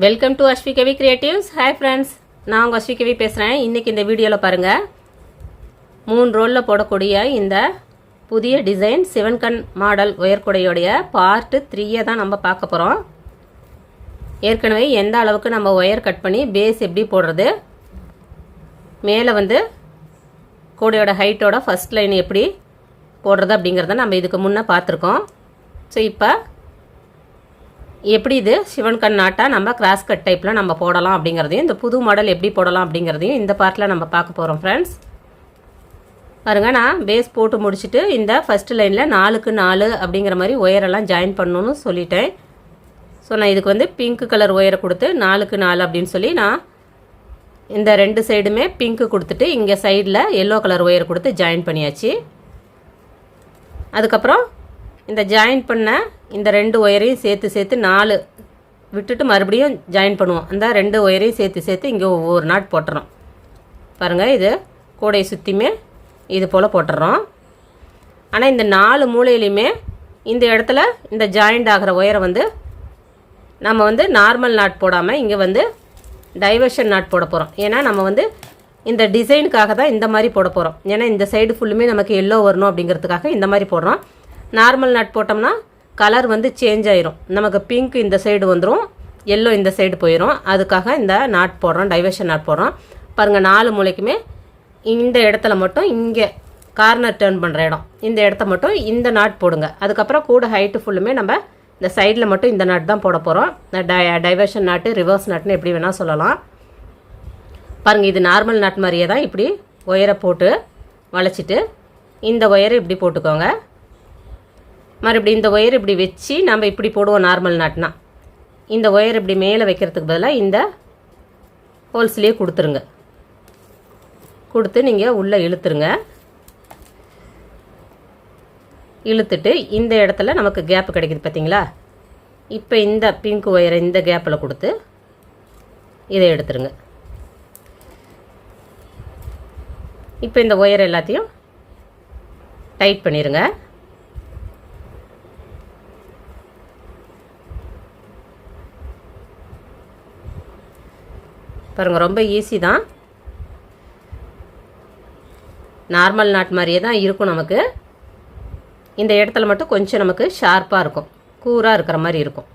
Welcome to Aswi Kavi creatives hi friends நான் உங்கள் அஸ்வி கவி பேசுகிறேன் இன்றைக்கி இந்த வீடியோவில் பாருங்கள் மூணு ரோலில் போடக்கூடிய இந்த புதிய டிசைன் சிவன்கண் மாடல் ஒயர்குடையோடைய பார்ட்டு த்ரீயை தான் நம்ம பார்க்க போகிறோம் ஏற்கனவே எந்த அளவுக்கு நம்ம ஒயர் கட் பண்ணி பேஸ் எப்படி போடுறது? மேலே வந்து கூடையோட ஹைட்டோட ஃபஸ்ட் லைன் எப்படி போடுறது அப்படிங்கிறத நம்ம இதுக்கு முன்னே பார்த்துருக்கோம். ஸோ இப்போ எப்படி இது? சிவன் கண்ணாட்டா நம்ம கிராஸ் கட் டைப்பில் நம்ம போடலாம் அப்படிங்கிறதையும் இந்த புது மாடல் எப்படி போடலாம் அப்படிங்கிறதையும் இந்த பார்ட்டில் நம்ம பார்க்க போகிறோம் ஃப்ரெண்ட்ஸ் பாருங்க நான் பேஸ் போட்டு முடிச்சுட்டு இந்த ஃபஸ்ட்டு லைனில் நாலுக்கு நாலு அப்படிங்கிற மாதிரி ஒயரெல்லாம் ஜாயின் பண்ணணும்னு சொல்லிட்டேன். ஸோ நான் இதுக்கு வந்து பிங்க் கலர் ஒயரை கொடுத்து நாலுக்கு நாலு அப்படின்னு சொல்லி நான் இந்த ரெண்டு சைடுமே பிங்க்கு கொடுத்துட்டு இங்கே சைடில் எல்லோ கலர் ஒயர் கொடுத்து ஜாயின் பண்ணியாச்சு. அதுக்கப்புறம் இந்த ஜாயின் பண்ண இந்த ரெண்டு ஒயரையும் சேர்த்து சேர்த்து நாலு விட்டுட்டு மறுபடியும் ஜாயின் பண்ணுவோம். அந்த ரெண்டு ஒயரையும் சேர்த்து சேர்த்து இங்கே ஒவ்வொரு நாட் போட்டுறோம். பாருங்கள் இது கூடையை சுற்றியுமே இது போல் போட்டுடுறோம் ஆனால் இந்த நாலு மூலையிலையுமே இந்த இடத்துல இந்த ஜாயிண்ட் ஆகிற ஒயரை வந்து நம்ம வந்து நார்மல் நாட் போடாமல் இங்கே வந்து டைவர்ஷன் நாட் போட போகிறோம் ஏன்னா நம்ம வந்து இந்த டிசைனுக்காக தான் இந்த மாதிரி போட போகிறோம் ஏன்னா இந்த சைடு ஃபுல்லுமே நமக்கு எல்லோ வரணும் அப்படிங்கிறதுக்காக இந்த மாதிரி போடுறோம். நார்மல் நாட் போட்டோம்னா கலர் வந்து சேஞ்ச் ஆயிரும். நமக்கு பிங்க் இந்த சைடு வந்துடும் எல்லோ இந்த சைடு போயிடும் அதுக்காக இந்த நாட் போடுறோம் டைவர்ஷன் நாட் போடுறோம். பாருங்கள் நாலு மூளைக்குமே இந்த இடத்துல மட்டும் இங்கே கார்னர் டேர்ன் பண்ணுற இடம். இந்த இடத்த மட்டும் இந்த நாட் போடுங்க. அதுக்கப்புறம் கூட ஹைட்டு ஃபுல்லுமே நம்ம இந்த சைடில் மட்டும் இந்த நாட் தான் போட போகிறோம் டை டைவர்ஷன் நாட்டு ரிவர்ஸ் நாட்னு எப்படி வேணால் சொல்லலாம். பாருங்கள் இது நார்மல் நாட் மாதிரியே தான் இப்படி ஒயரை போட்டு வளைச்சிட்டு இந்த ஒயரை இப்படி போட்டுக்கோங்க. மறுபடியும் இந்த ஒயர் இப்படி வச்சு நம்ம இப்படி போடுவோம் நார்மல் நாட்னா. இந்த ஒயர் இப்படி மேலே வைக்கிறதுக்கு பதிலாக இந்த ஹோல்ஸ்லேயே கொடுத்துருங்க. கொடுத்து நீங்கள் உள்ளே இழுத்துருங்க. இழுத்துட்டு இந்த இடத்துல நமக்கு கேப் கிடைக்குது பார்த்தீங்களா இப்போ இந்த பிங்க் ஒயரை இந்த கேப்பில் கொடுத்து இதை எடுத்துருங்க. இப்போ இந்த ஒயர் எல்லாத்தையும் டைட் பண்ணிடுங்க பாருங்கள் ரொம்ப ஈஸி தான். நார்மல் நாட் மாதிரியே தான் இருக்கும் நமக்கு. இந்த இடத்துல மட்டும் கொஞ்சம் நமக்கு ஷார்ப்பாக இருக்கும். கூராக இருக்கிற மாதிரி இருக்கும்.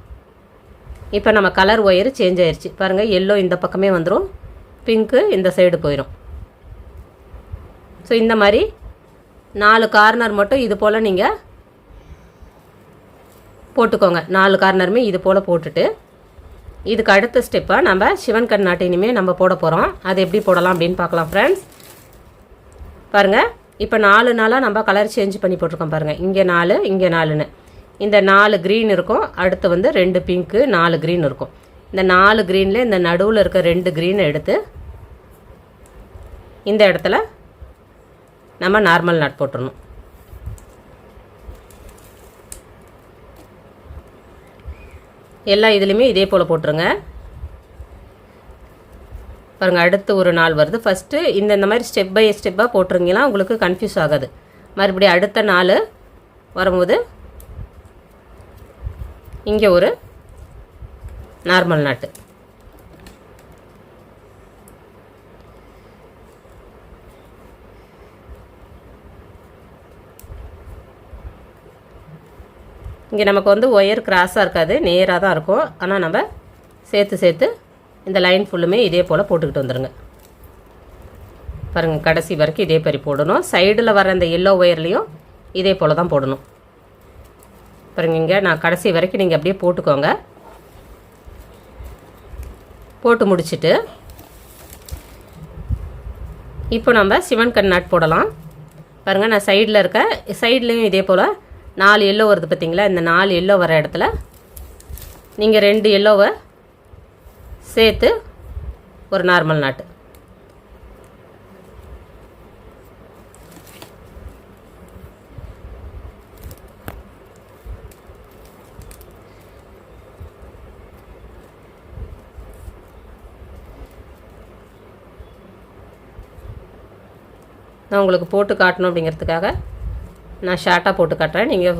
இப்போ நம்ம கலர் ஒயர் சேஞ்ச் ஆயிடுச்சு பாருங்கள் எல்லோ இந்த பக்கமே வந்துடும் பிங்க்கு இந்த சைடு போயிடும் ஸோ இந்த மாதிரி நாலு கார்னர் மட்டும் இது போல் நீங்கள் போட்டுக்கோங்க. நாலு கார்னருமே இது போல் போட்டுட்டு இதுக்கு அடுத்த ஸ்டெப்பாக நம்ம சிவன் கண் இனிமேல் நம்ம போட போகிறோம் அது எப்படி போடலாம் அப்படின்னு பார்க்கலாம் ஃப்ரெண்ட்ஸ் பாருங்கள் இப்போ நாலு நாளாக நம்ம கலர் சேஞ்ச் பண்ணி போட்டிருக்கோம் பாருங்கள் இங்கே நாலு இங்கே நாலுன்னு. இந்த நாலு க்ரீன் இருக்கும். அடுத்து வந்து ரெண்டு பிங்க்கு நாலு க்ரீன் இருக்கும். இந்த நாலு க்ரீனில் இந்த நடுவில் இருக்க ரெண்டு க்ரீனை எடுத்து இந்த இடத்துல நம்ம நார்மல் நாட் போட்டுடணும் எல்லா இதுலேயுமே இதே போல் போட்டுருங்க. பாருங்கள் அடுத்து ஒரு நாள் வருது. ஃபஸ்ட்டு இந்த இந்த மாதிரி ஸ்டெப் பை ஸ்டெப்பாக போட்டுருங்கன்னா உங்களுக்கு கன்ஃபியூஸ் ஆகாது. மறுபடியும் அடுத்த நாள் வரும்போது இங்கே ஒரு நார்மல் நாட்டு. இங்கே நமக்கு வந்து ஒயர் கிராஸாக இருக்காது நேராக தான் இருக்கும். ஆனால் நம்ம சேர்த்து சேர்த்து இந்த லைன் ஃபுல்லுமே இதே போல் போட்டுக்கிட்டு வந்துடுங்க பாருங்கள் கடைசி வரைக்கும் இதே மாதிரி போடணும். சைடில் வர அந்த எல்லோ ஒயர்லேயும் இதே போல் தான் போடணும். பாருங்க இங்கே நான் கடைசி வரைக்கும் நீங்கள் அப்படியே போட்டுக்கோங்க. போட்டு முடிச்சுட்டு இப்போ நம்ம சிவன் கண் நாட் போடலாம். பாருங்கள் நான் சைடில் இருக்க சைட்லேயும் இதே போல் நாலு எல்லோ வருது பார்த்தீங்களா இந்த நாலு எல்லோ வர இடத்துல நீங்கள் ரெண்டு எல்லோவை சேர்த்து ஒரு நார்மல் நாட்டு நான் உங்களுக்கு போட்டு காட்டணும் அப்படிங்கிறதுக்காக நான் ஷார்ட்டாக போட்டு காட்டுறேன். நீங்கள்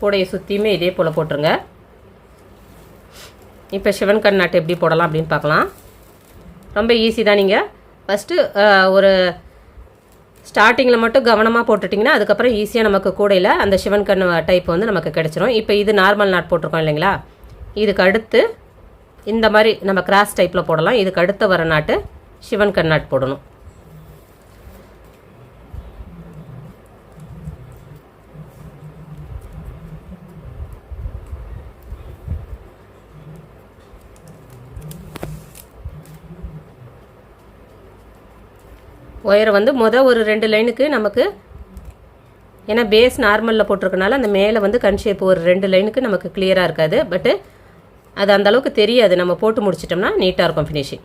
கூடையை சுற்றியுமே இதே போல் போட்டுருங்க. இப்போ சிவன் கண் நாட்டு எப்படி போடலாம் அப்படின்னு பார்க்கலாம். ரொம்ப ஈஸி தான் நீங்கள் ஃபஸ்ட்டு ஒரு ஸ்டார்டிங்கில் மட்டும் கவனமாக போட்டுட்டிங்கன்னா அதுக்கப்புறம் ஈஸியாக நமக்கு கூடையில் அந்த சிவன் கண் டைப் வந்து நமக்கு கிடச்சிரும். இப்போ இது நார்மல் நாட் போட்டிருக்கோம் இல்லைங்களா? இதுக்கு அடுத்து இந்த மாதிரி நம்ம கிராஸ் டைப்பில் போடலாம். இதுக்கு அடுத்து வர நாட்டு சிவன் கண் நாட் போடணும். ஒயரை வந்து மொதல் ஒரு ரெண்டு லைனுக்கு நமக்கு ஏன்னா பேஸ் நார்மலில் போட்டிருக்கனால அந்த மேலே வந்து கன் ஷேப் ஒரு ரெண்டு லைனுக்கு நமக்கு கிளியராக இருக்காது. பட்டு அது அந்த அளவுக்கு தெரியாது. நம்ம போட்டு முடிச்சிட்டோம்னா நீட்டாக இருக்கும் ஃபினிஷிங்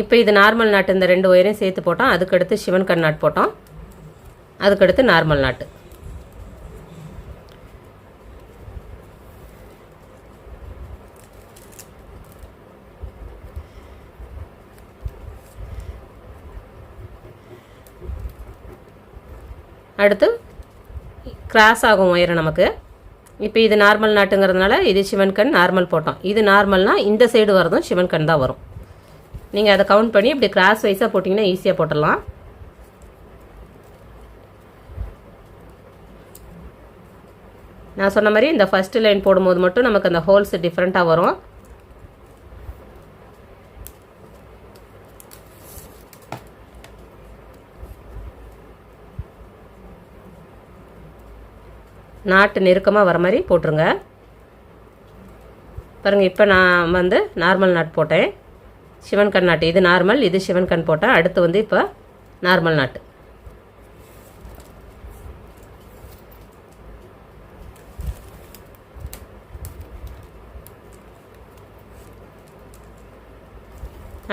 இப்போ இது நார்மல் நாட்டு இந்த ரெண்டு ஒயரையும் சேர்த்து போட்டோம். அதுக்கடுத்து சிவன் கண் நாட் போட்டோம். அதுக்கடுத்து நார்மல் நாட்டு அடுத்து கிராஸ் ஆகும் ஒயர் நமக்கு. இப்போ இது நார்மல் நாட்டுங்கிறதுனால இது சிவன் கண் நார்மல் போட்டோம். இது நார்மல்னால் இந்த சைடு வரதும் சிவன் கண் தான் வரும். நீங்கள் அதை கவுண்ட் பண்ணி இப்படி கிராஸ் வைஸாக போட்டிங்கன்னா ஈஸியாக போட்டுடலாம். நான் சொன்ன மாதிரி இந்த ஃபஸ்ட்டு லைன் போடும்போது மட்டும் நமக்கு அந்த ஹோல்ஸ் டிஃப்ரெண்ட்டாக வரும். நாட்டு நெருக்கமாக வர மாதிரி போட்டுருங்க. பாருங்கள் இப்போ நான் வந்து நார்மல் நாட் போட்டேன். சிவன் கண் நாட்டு இது நார்மல் இது சிவன் கண் போட்டேன் அடுத்து வந்து இப்போ நார்மல் நாட்டு.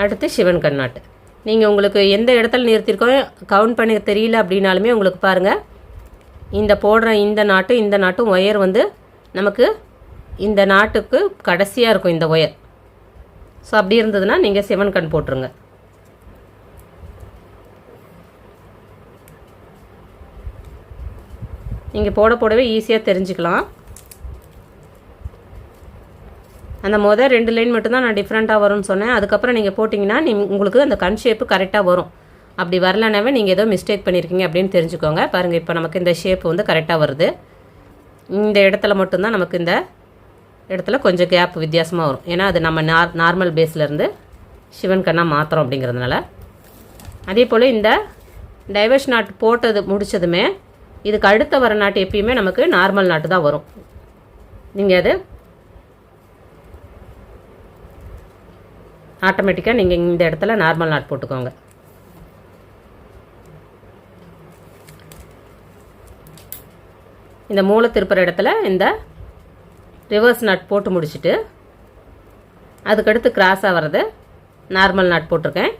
அடுத்து சிவன் கண்ணாட்டு நீங்கள் உங்களுக்கு எந்த இடத்துல நிறுத்திருக்கோம் கவுண்ட் பண்ண தெரியல அப்படின்னாலுமே உங்களுக்கு பாருங்கள் இந்த போடுற இந்த நாட்டு இந்த நாட்டும் ஒயர் வந்து நமக்கு இந்த நாட்டுக்கு கடைசியாக இருக்கும் இந்த ஒயர். ஸோ அப்படி இருந்ததுன்னா நீங்கள் சிவன் கண் போட்டுருங்க. நீங்கள் போட போடவே ஈஸியாக தெரிஞ்சுக்கலாம். அந்த மொதல் ரெண்டு லைன் மட்டும்தான் நான் டிஃப்ரெண்ட்டாக வரும்னு சொன்னேன். அதுக்கப்புறம் நீங்கள் போட்டிங்கன்னா நீ உங்களுக்கு அந்த கண் ஷேப்பு கரெக்டாக வரும். அப்படி வரலனாவே நீங்கள் ஏதோ மிஸ்டேக் பண்ணியிருக்கீங்க அப்படின்னு தெரிஞ்சுக்கோங்க. பாருங்கள் இப்போ நமக்கு இந்த ஷேப் வந்து கரெக்டாக வருது. இந்த இடத்துல மட்டும்தான் நமக்கு இந்த இடத்துல கொஞ்சம் கேப் வித்தியாசமாக வரும். ஏன்னா அது நம்ம நார் நார்மல் பேஸ்லேருந்து சிவன் கண்ணா மாத்திரம் அப்படிங்கிறதுனால. அதே போல் இந்த டைவர்ஸ் நாட் போட்டது முடித்ததுமே இதுக்கு அடுத்த வர நாட்டு எப்பயுமே நமக்கு நார்மல் நாட்டு தான் வரும். நீங்கள் அது ஆட்டோமேட்டிக்காக நீங்கள் இந்த இடத்துல நார்மல் நாட் போட்டுக்கோங்க. இந்த மூளை திருப்புற இடத்துல இந்த ரிவர்ஸ் நாட் போட்டு முடிச்சுட்டு அதுக்கடுத்து கிராஸாக வர்றது நார்மல் நாட் போட்டிருக்கேன்.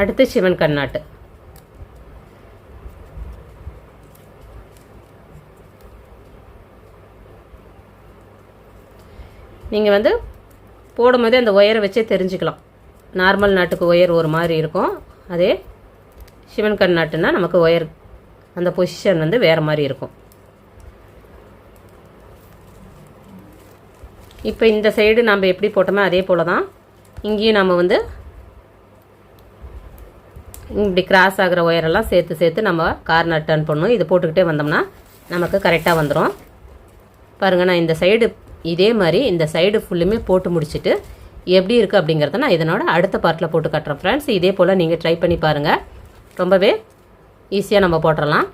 அடுத்து சிவன் கண்ணாட்டு நீங்கள் வந்து போடும்போதே அந்த ஒயரை வச்சே தெரிஞ்சுக்கலாம். நார்மல் நாட்டுக்கு ஒயர் ஒரு மாதிரி இருக்கும். அதே சிவன் கண் நாட்டுன்னா நமக்கு ஒயர் அந்த பொசிஷன் வந்து வேறு மாதிரி இருக்கும். இப்போ இந்த சைடு நம்ம எப்படி போட்டோமோ அதே போல் தான் இங்கேயும் நம்ம வந்து இப்படி கிராஸ் ஆகிற ஒயரெல்லாம் சேர்த்து சேர்த்து நம்ம கார்னர் டர்ன் பண்ணணும். இது போட்டுக்கிட்டே வந்தோம்னா நமக்கு கரெக்டாக வந்துடும் பாருங்கள் நான் இந்த சைடு இதே மாதிரி இந்த சைடு ஃபுல்லுமே போட்டு முடிச்சுட்டு எப்படி இருக்குது அப்படிங்கிறத நான் இதனோட அடுத்த பார்ட்டில் போட்டு காட்டுறேன். ஃப்ரெண்ட்ஸ் இதே போல் நீங்கள் ட்ரை பண்ணி பாருங்கள் ரொம்பவே ஈஸியாக நம்ம போட்டுடலாம்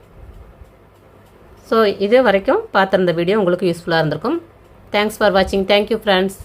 ஸோ இது வரைக்கும் பார்த்துருந்த வீடியோ உங்களுக்கு யூஸ்ஃபுல்லாக இருந்திருக்கும். தேங்க்ஸ் ஃபார் வாட்சிங் தேங்க்யூ ஃப்ரெண்ட்ஸ்